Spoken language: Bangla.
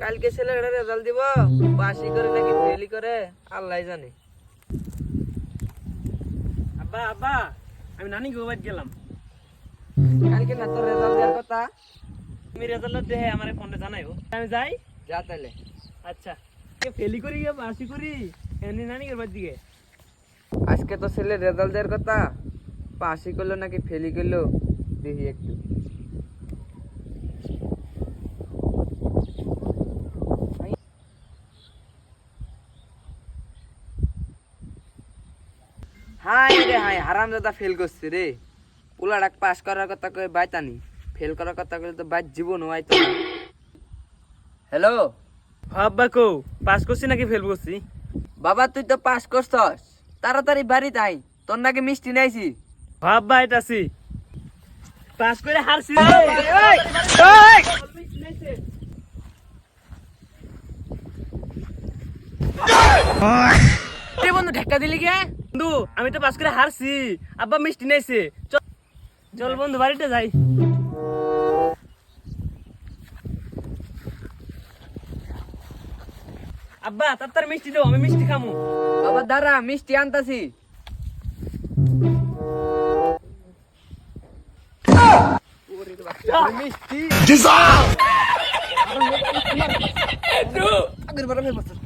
কালকে ছেলেটা রেজাল্ট দিব পাশি করে নাকি ফেলি করে আল্লাহ জানে। আব্বা আব্বা আমি নানি গোবাইত গেলাম। কালকে না তোর রেজাল্ট দেওয়ার কথা? তুমি রেজাল্ট দেখে আমার ফোনে জানাইও। আমি যাই? যা তাহলে আচ্ছা। এ ফেলি করি বাসি করি এমনি নানি গোবার দিকে আজকে তো ছেলের রেজাল্ট দেওয়ার কথা পাশি করল নাকি ফেলি করল দেখি একটু। হাই রে হাই হারাম দাদা ফেল করছে রে পোলাডাক পাস করার কথা কয়ে বাইতানি ফেল করার কথা কইলে তো বাইর জীবন হয়তো হ্যালো আব্বা কো পাস করছি নাকি ফেল করছি বাবা তুই তো পাস করছস তাড়াতাড়ি বাড়িতে আই তোর নাকি মিষ্টি নাইছি আব্বা এটা আছি পাস করে হারছি রে বন্ধু ঢেক্কা দিলি কে বন্ধু আমি তো পাস করে হারছি আব্বা মিষ্টি নাইছে চল চল বন্ধু বাড়িতে যাই আব্বা তাড়াতাড়ি মিষ্টি দাও আমি মিষ্টি খামু বাবা দাঁড়া মিষ্টি আনতাছি মিষ্টি আগের বার ফেল করছস।